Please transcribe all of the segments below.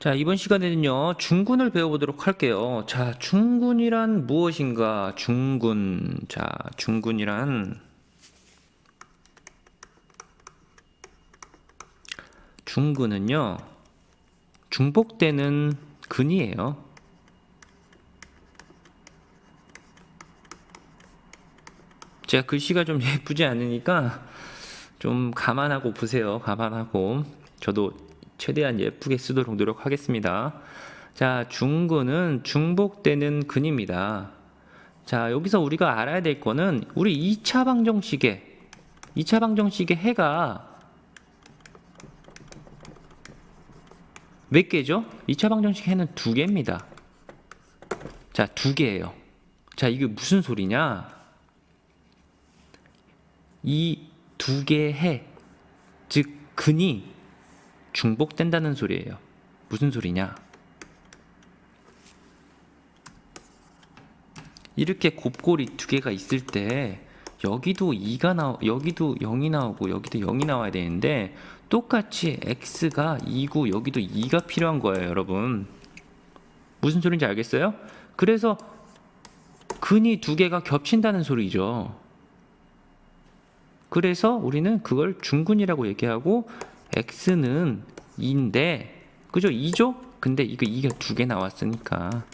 자, 이번 시간에는요, 중군을 배워보도록 할게요. 자, 중군이란 무엇인가? 중군. 자, 중군이란, 중군은요, 중복되는 근이에요. 제가 글씨가 좀 예쁘지 않으니까 좀 감안하고 보세요. 감안하고. 저도 최대한 예쁘게 쓰도록 노력하겠습니다. 자, 중근은 중복되는 근입니다. 자, 여기서 우리가 알아야 될 거는 우리 2차 방정식에 2차 방정식의 해가 몇 개죠? 2차 방정식 해는 두 개입니다. 자, 두 개예요. 자, 이게 무슨 소리냐? 이 두 개의 해, 즉 근이 중복된다는 소리예요. 무슨 소리냐? 이렇게 곱골이 두 개가 있을 때 여기도 2가 나오 여기도 0이 나오고 여기도 0이 나와야 되는데 똑같이 x가 2고 여기도 2가 필요한 거예요, 여러분. 무슨 소리인지 알겠어요? 그래서 근이 두 개가 겹친다는 소리죠. 그래서 우리는 그걸 중근이라고 얘기하고 x는 2인데 그죠? 2죠? 근데 이거 2가 두 개 나왔으니까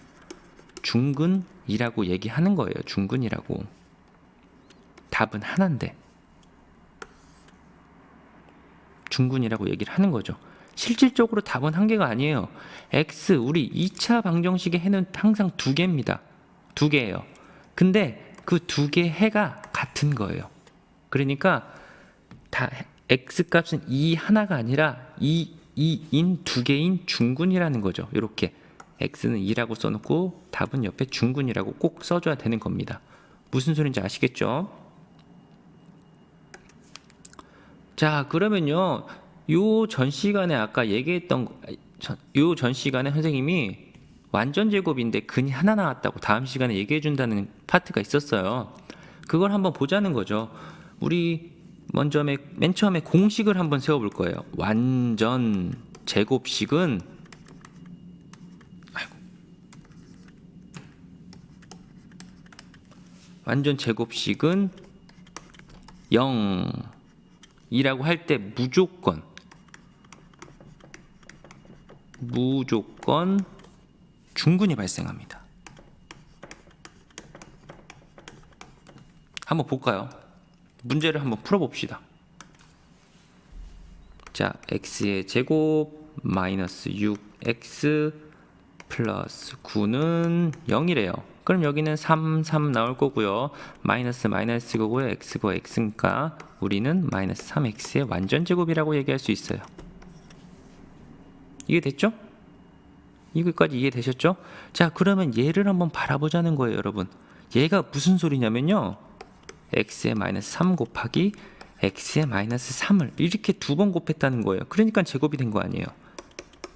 중근이라고 얘기하는 거예요. 중근이라고. 답은 하나인데 중근이라고 얘기를 하는 거죠. 실질적으로 답은 한 개가 아니에요. x 우리 2차 방정식의 해는 항상 두 개입니다. 두 개예요. 근데 그 두개 해가 같은 거예요. 그러니까 다 x 값은 2 하나가 아니라 2 2인 두 개인 중군이라는 거죠. 이렇게 x는 2라고 써놓고 답은 옆에 중군이라고 꼭 써줘야 되는 겁니다. 무슨 소린지 아시겠죠? 자 그러면요 요 전 시간에 아까 얘기했던 요 전 시간에 선생님이 완전 제곱인데 근이 하나 나왔다고 다음 시간에 얘기해 준다는 파트가 있었어요. 그걸 한번 보자는 거죠. 우리 먼저 맨, 맨 처음에 공식을 한번 세워볼 거예요. 완전 제곱식은 아이고. 완전 제곱식은 0이라고 할 때 무조건 무조건 중근이 발생합니다. 한번 볼까요? 문제를 한번 풀어봅시다. 자, x의 제곱 마이너스 6x 플러스 9는 0이래요. 그럼 여기는 3, 3 나올 거고요. 마이너스 마이너스 거고요. x가 x니까 우리는 마이너스 3x의 완전 제곱이라고 얘기할 수 있어요. 이해됐죠? 이거까지 이해되셨죠? 자, 그러면 얘를 한번 바라보자는 거예요, 여러분. 얘가 무슨 소리냐면요. X의 마이너스 3 곱하기 x의 마이너스 3을 이렇게 두 번 곱했다는 거예요. 그러니까 제곱이 된 거 아니에요.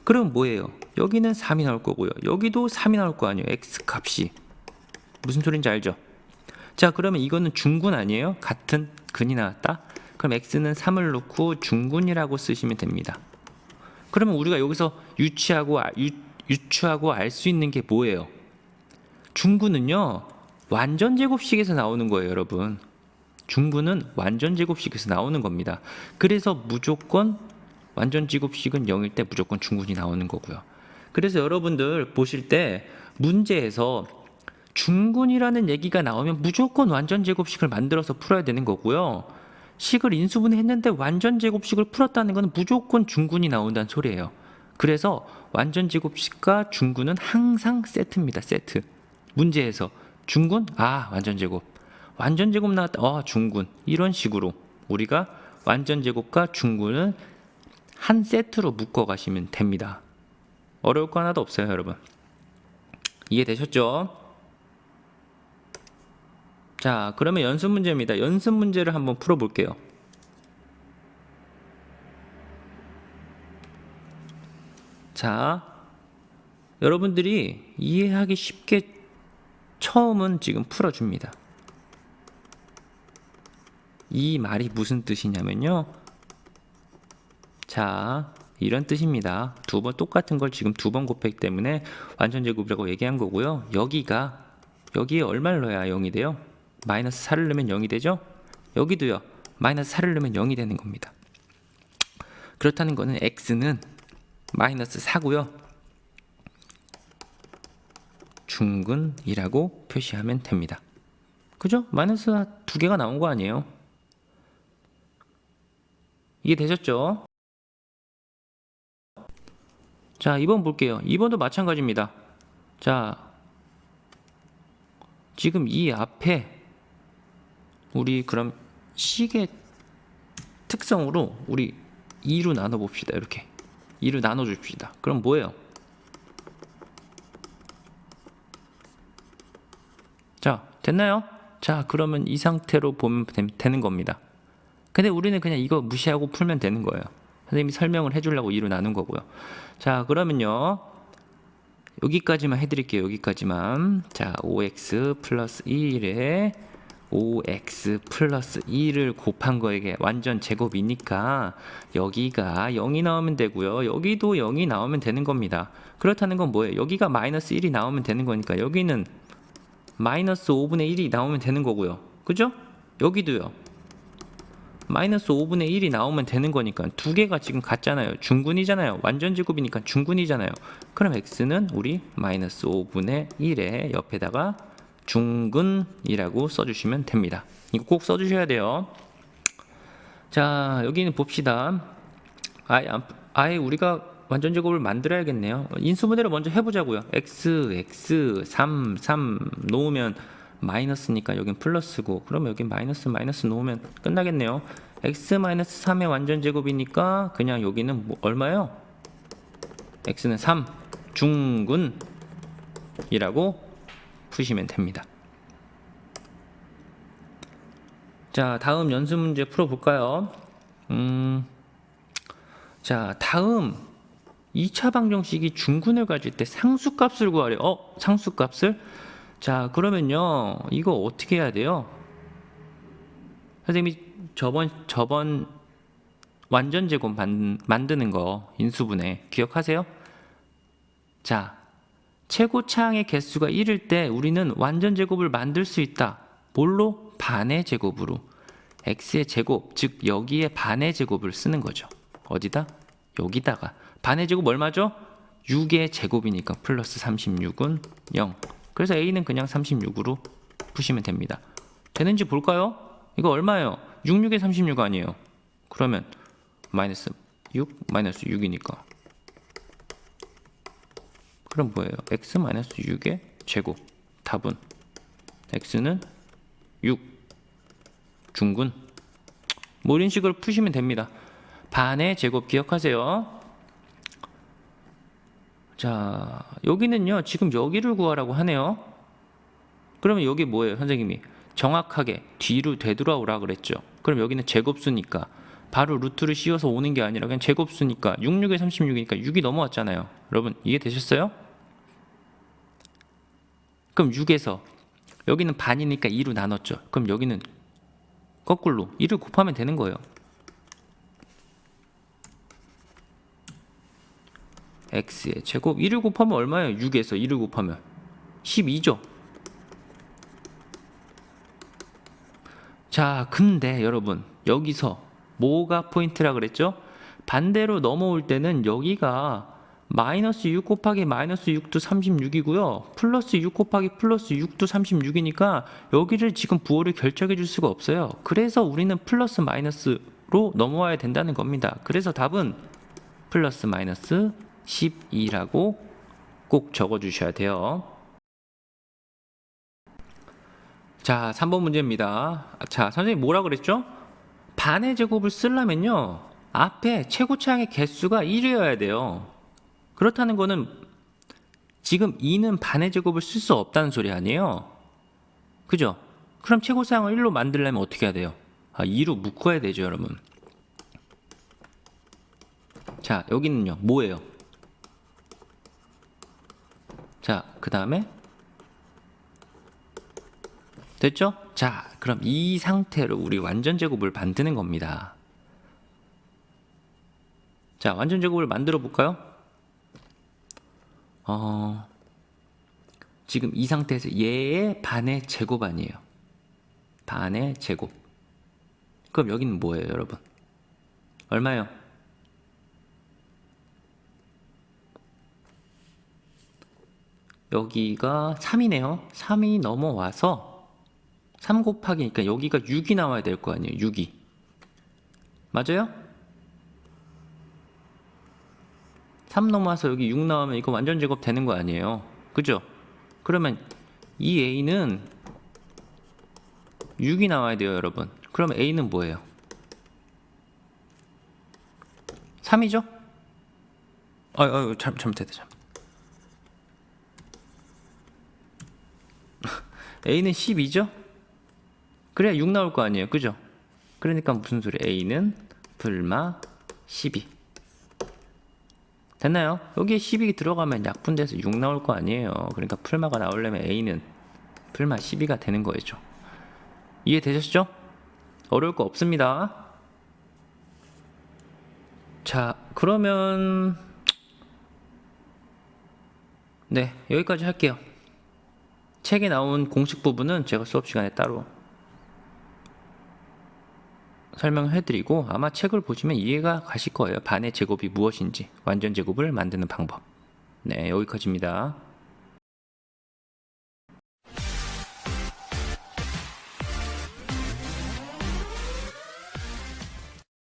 그럼 뭐예요? 여기는 3이 나올 거고요. 여기도 3이 나올 거 아니에요. x 값이. 무슨 소린지 알죠? 자, 그러면 이거는 중군 아니에요? 같은 근이 나왔다? 그럼 x는 3을 놓고 중군이라고 쓰시면 됩니다. 그러면 우리가 여기서 유치하고 아- 유, 유추하고 알 수 있는 게 뭐예요? 중군은요. 완전 제곱식에서 나오는 거예요, 여러분. 중분은 완전 제곱식에서 나오는 겁니다. 그래서 무조건 완전 제곱식은 0일 때 무조건 중군이 나오는 거고요. 그래서 여러분들 보실 때 문제에서 중군이라는 얘기가 나오면 무조건 완전 제곱식을 만들어서 풀어야 되는 거고요. 식을 인수분해했는데 완전 제곱식을 풀었다는 것은 무조건 중군이 나온다는 소리예요. 그래서 완전 제곱식과 중군은 항상 세트입니다. 세트. 문제에서 중군? 아, 완전 제곱. 완전 제곱 나왔다. 어, 중군. 이런 식으로 우리가 완전 제곱과 중군을 한 세트로 묶어 가시면 됩니다. 어려울 거 하나도 없어요, 여러분. 이해되셨죠? 자, 그러면 연습 문제입니다. 연습 문제를 한번 풀어 볼게요. 자, 여러분들이 이해하기 쉽게 처음은 지금 풀어줍니다. 이 말이 무슨 뜻이냐면요. 자, 이런 뜻입니다. 두 번 똑같은 걸 지금 두 번 곱했기 때문에 완전 제곱이라고 얘기한 거고요. 여기가 여기에 얼마를 넣어야 0이 돼요? 마이너스 4를 넣으면 0이 되죠? 여기도요. 마이너스 4를 넣으면 0이 되는 겁니다. 그렇다는 거는 x는 마이너스 4고요. 중근이라고 표시하면 됩니다. 그죠? 마이너스 두 개가 나온 거 아니에요? 이해 되셨죠? 자, 2번 볼게요. 2번도 마찬가지입니다. 자, 지금 이 앞에 우리 그럼 식의 특성으로 우리 2로 나눠 봅시다. 이렇게 2로 나눠 줍시다. 그럼 뭐예요? 자, 됐나요? 자, 그러면 이 상태로 보면 되- 되는 겁니다. 근데 우리는 그냥 이거 무시하고 풀면 되는 거예요. 선생님이 설명을 해주려고 2로 나눈 거고요. 자, 그러면요. 여기까지만 해드릴게요. 여기까지만. 자, 5x 플러스 1에 5x 플러스 2를 곱한 거에게 완전 제곱이니까 여기가 0이 나오면 되고요. 여기도 0이 나오면 되는 겁니다. 그렇다는 건 뭐예요? 여기가 마이너스 1이 나오면 되는 거니까 여기는 마이너스 5분의 1이 나오면 되는 거고요. 그죠? 여기도요. 마이너스 5분의 1이 나오면 되는 거니까 두 개가 지금 같잖아요. 중근이잖아요. 완전 제곱이니까 중근이잖아요. 그럼 x는 우리 마이너스 5분의 1에 옆에다가 중근이라고 써주시면 됩니다. 이거 꼭 써주셔야 돼요. 자 여기는 봅시다. 아예, 안- 아예 우리가 완전 제곱을 만들어야겠네요. 인수분해를 먼저 해보자고요. x, x, 3, 3 놓으면 마이너스니까 여긴 플러스고 그럼 여기 마이너스 마이너스 놓으면 끝나겠네요. x 마이너스 3의 완전 제곱이니까 그냥 여기는 뭐 얼마요? x는 3 중근이라고 푸시면 됩니다. 자 다음 연습 문제 풀어볼까요? 음, 자 다음 2차 방정식이 중근을 가질 때 상수값을 구하래. 어 상수값을? 자 그러면요 이거 어떻게 해야 돼요? 선생님이 저번 저번 완전 제곱 만, 만드는 거 인수분해 기억하세요? 자 최고차항의 개수가 1일 때 우리는 완전 제곱을 만들 수 있다. 뭘로? 반의 제곱으로. x의 제곱, 즉 여기에 반의 제곱을 쓰는 거죠. 어디다? 여기다가. 반의 제곱 얼마죠? 6의 제곱이니까 플러스 36은 0. 그래서 a는 그냥 36으로 푸시면 됩니다. 되는지 볼까요? 이거 얼마예요? 6, 6에 36 아니에요. 그러면 마이너스 6, 마이너스 6이니까 그럼 뭐예요? x 마이너스 6의 제곱 답은 x는 6 중근 뭐 이런 식으로 푸시면 됩니다. 반의 제곱 기억하세요. 자 여기는요 지금 여기를 구하라고 하네요. 그러면 여기 뭐예요 선생님이 정확하게 뒤로 되돌아오라 그랬죠. 그럼 여기는 제곱수니까 바로 루트를 씌워서 오는 게 아니라 그냥 제곱수니까 6, 6에 36이니까 6이 넘어왔잖아요. 여러분 이해되셨어요? 그럼 6에서 여기는 반이니까 2로 나눴죠. 그럼 여기는 거꾸로 2를 곱하면 되는 거예요. X의 제곱 1을 곱하면 얼마예요? 6에서 1을 곱하면 12죠. 자, 근데 여러분 여기서 뭐가 포인트라 그랬죠? 반대로 넘어올 때는 여기가 마이너스 6 곱하기 마이너스 6도 36이고요. 플러스 6 곱하기 플러스 6도 36이니까 여기를 지금 부호를 결정해 줄 수가 없어요. 그래서 우리는 플러스 마이너스로 넘어와야 된다는 겁니다. 그래서 답은 플러스 마이너스 12라고 꼭 적어 주셔야 돼요. 자, 3번 문제입니다. 자, 선생님 뭐라 그랬죠? 반의 제곱을 쓰려면요. 앞에 최고차항의 개수가 1이어야 돼요. 그렇다는 거는 지금 2는 반의 제곱을 쓸 수 없다는 소리 아니에요? 그죠? 그럼 최고차항을 1로 만들려면 어떻게 해야 돼요? 아, 2로 묶어야 되죠, 여러분. 자, 여기는요. 뭐예요? 자, 그 다음에 됐죠? 자, 그럼 이 상태로 우리 완전 제곱을 만드는 겁니다. 자, 완전 제곱을 만들어 볼까요? 어, 지금 이 상태에서 얘의 반의 제곱 아니에요. 반의 제곱. 그럼 여기는 뭐예요, 여러분? 얼마요? 여기가 3이네요. 3이 넘어와서 3 곱하기니까 여기가 6이 나와야 될 거 아니에요. 6이. 맞아요? 3 넘어와서 여기 6 나오면 이거 완전 제곱 되는 거 아니에요. 그죠? 그러면 이 a는 6이 나와야 돼요, 여러분. 그럼 a는 뭐예요? 3이죠? 아, 아, 잘, 잘못했다, 잘못. A는 12죠? 그래야 6 나올 거 아니에요, 그죠? 그러니까 무슨 소리? a는 불마 12. 됐나요? 여기에 12가 들어가면 약분돼서 6 나올 거 아니에요. 그러니까 풀마가 나오려면 a는 풀마 12가 되는 거죠. 이해되셨죠? 어려울 거 없습니다. 자, 그러면 네, 여기까지 할게요. 책에 나온 공식 부분은 제가 수업 시간에 따로 설명해드리고 아마 책을 보시면 이해가 가실 거예요. 반의 제곱이 무엇인지 완전 제곱을 만드는 방법. 네, 여기까지입니다.